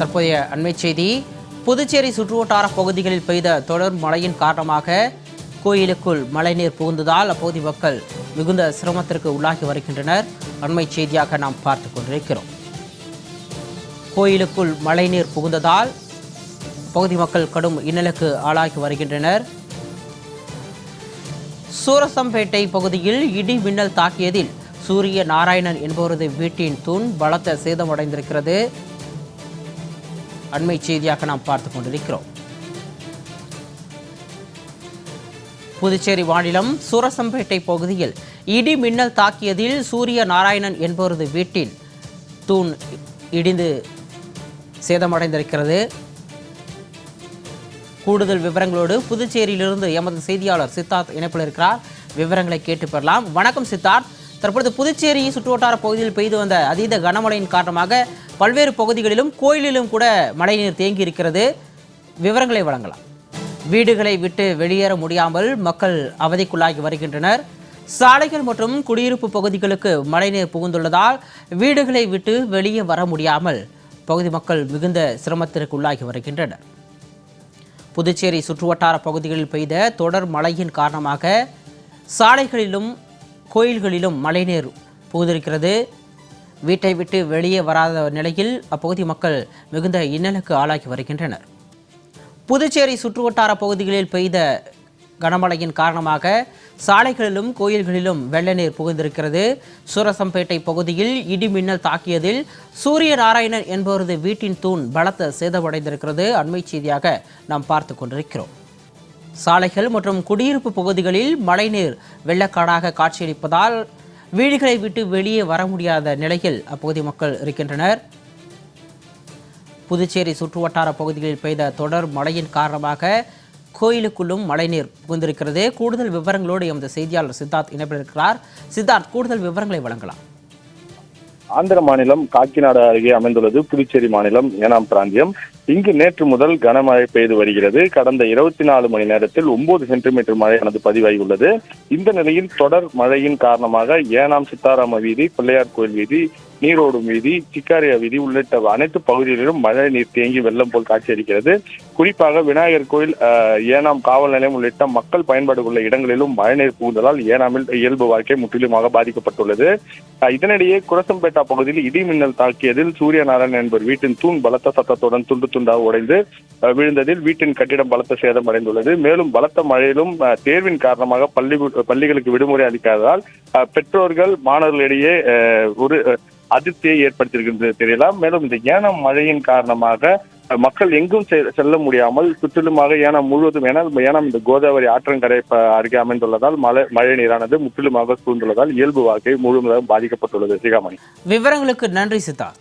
தற்போதைய அண்மை செய்தி புதுச்சேரி சுற்றுவட்டார பகுதிகளில் பெய்த தொடர் மழையின் காரணமாக கோயிலுக்குள் மழைநீர் புகுந்ததால் அப்பகுதி மக்கள் மிகுந்த சிரமத்திற்கு உள்ளாகி வருகின்றனர். அண்மை செய்தியாக நாம் பார்த்து கொண்டிருக்கிறோம். கோயிலுக்குள் மழைநீர் புகுந்ததால் பகுதி மக்கள் கடும் இன்னலுக்கு ஆளாகி வருகின்றனர். சூரசம்பேட்டை பகுதியில் இடி மின்னல் தாக்கியதில் சூரிய நாராயணன் என்பவரது வீட்டின் தூண் பலத்த சேதமடைந்திருக்கிறது. அண்மை செய்தியாக நாம் பார்த்து கொண்டிருக்கிறோம். புதுச்சேரி மாநிலம் சூரசம்பேட்டை பகுதியில் இடி மின்னல் தாக்கியதில் சூரிய நாராயணன் என்பவரது வீட்டின் தூண் இடிந்து சேதமடைந்திருக்கிறது. கூடுதல் விவரங்களோடு புதுச்சேரியிலிருந்து எமது செய்தியாளர் சித்தார்த் இணைப்பில் இருக்கிறார். விவரங்களை கேட்டு பெறலாம். வணக்கம் சித்தார்த். தற்பொழுது புதுச்சேரி சுற்றுவட்டார பகுதியில் பெய்து வந்த அதீத கனமழையின் காரணமாக பல்வேறு பகுதிகளிலும் கோயிலிலும் கூட மழைநீர் தேங்கி இருக்கிறது. விவரங்களை வழங்கலாம். வீடுகளை விட்டு வெளியேற முடியாமல் மக்கள் அவதிக்குள்ளாகி வருகின்றனர். சாலைகள் மற்றும் குடியிருப்பு பகுதிகளுக்கு மழைநீர் புகுந்துள்ளதால் வீடுகளை விட்டு வெளியே வர முடியாமல் பகுதி மக்கள் மிகுந்த சிரமத்திற்கு உள்ளாகி வருகின்றனர். புதுச்சேரி சுற்றுவட்டார பகுதிகளில் பெய்த தொடர் மழையின் காரணமாக சாலைகளிலும் கோயில்களிலும் மழைநீர் புகுந்திருக்கிறது. வீட்டை விட்டு வெளியே வராத நிலையில் அப்பகுதி மக்கள் மிகுந்த இன்னலுக்கு ஆளாகி வருகின்றனர். புதுச்சேரி சுற்றுவட்டார பகுதிகளில் பெய்த கனமழையின் காரணமாக சாலைகளிலும் கோயில்களிலும் வெள்ள நீர் புகுந்திருக்கிறது. சூரசம்பேட்டை பகுதியில் இடி மின்னல் தாக்கியதில் சூரிய நாராயணன் என்பவரது வீட்டின் தூண் பலத்த சேதமடைந்திருக்கிறது. அண்மை செய்தியாக நாம் பார்த்து கொண்டிருக்கிறோம். சாலைகள் மற்றும் குடியிருப்பு பகுதிகளில் மழைநீர் வெள்ளக்காடாக காட்சியளிப்பதால் வீடுகளை விட்டு வெளியே வர முடியாத நிலையில் அப்பகுதி மக்கள் இருக்கின்றனர். புதுச்சேரி சுற்றுவட்டார பகுதிகளில் பெய்த தொடர் மழையின் காரணமாக கோயிலுக்குள்ளும் மழைநீர் புகுந்திருக்கிறது. கூடுதல் விவரங்களோடு எமது செய்தியாளர் சித்தார்த் இணைப்பிருக்கிறார் சித்தார்த் கூடுதல் விவரங்களை வழங்கலாம். ஆந்திர மாநிலம் காக்கிநாடு அருகே அமைந்துள்ளது. புதுச்சேரி மாநிலம் ஏனாம் பிராந்தியம். இங்கு நேற்று முதல் கனமழை பெய்து வருகிறது. கடந்த இருபத்தி நாலு மணி நேரத்தில் ஒன்பது சென்டிமீட்டர் மழையானது பதிவாகியுள்ளது. இந்த நிலையில் தொடர் மழையின் காரணமாக ஏனாம் சித்தாராம வீதி பிள்ளையார் கோயில் வீதி நீரோடும் வீதி சிக்காரியா வீதி உள்ளிட்ட அனைத்து பகுதிகளிலும் மழை நீர் தேங்கி வெள்ளம் போல் காட்சியளிக்கிறது. குறிப்பாக விநாயகர் கோயில் ஏனாம் காவல் நிலையம் உள்ளிட்ட மக்கள் பயன்பாடு உள்ள இடங்களிலும் மழைநீர் புகுந்ததால் ஏனாமில் இயல்பு வாழ்க்கை முற்றிலுமாக பாதிக்கப்பட்டுள்ளது. இதனிடையே குரசம்பேட்டா பகுதியில் இடி மின்னல் தாக்கியதில் சூரியநாராயணன் என்பவர் வீட்டின் தூண் பலத்த சத்தத்துடன் துண்டு துண்டாக உடைந்து விழுந்ததில் வீட்டின் கட்டிடம் பலத்த சேதம் அடைந்துள்ளது. மேலும் பலத்த மழையிலும் தேர்வின் காரணமாக பள்ளி பள்ளிகளுக்கு விடுமுறை அளிக்காததால் பெற்றோர்கள் மாணவர்களிடையே ஒரு அதிருப்தியை ஏற்படுத்தியிருக்கின்றது தெரியலாம். மேலும் இந்த ஏன மழையின் காரணமாக மக்கள் எங்கும் செல்ல முடியாமல் சுற்றிலுமாக ஏனம் முழுவதும் ஏனால் ஏனம் இந்த கோதாவரி ஆற்றங்கரை அருகே அமைந்துள்ளதால் மழை மழை நீரானது முற்றிலுமாக சூழ்ந்துள்ளதால் இயல்பு வாழ்க்கை முழுவதும் பாதிக்கப்பட்டுள்ளது. சிகாமணி. விவரங்களுக்கு நன்றி சித்தார்த்.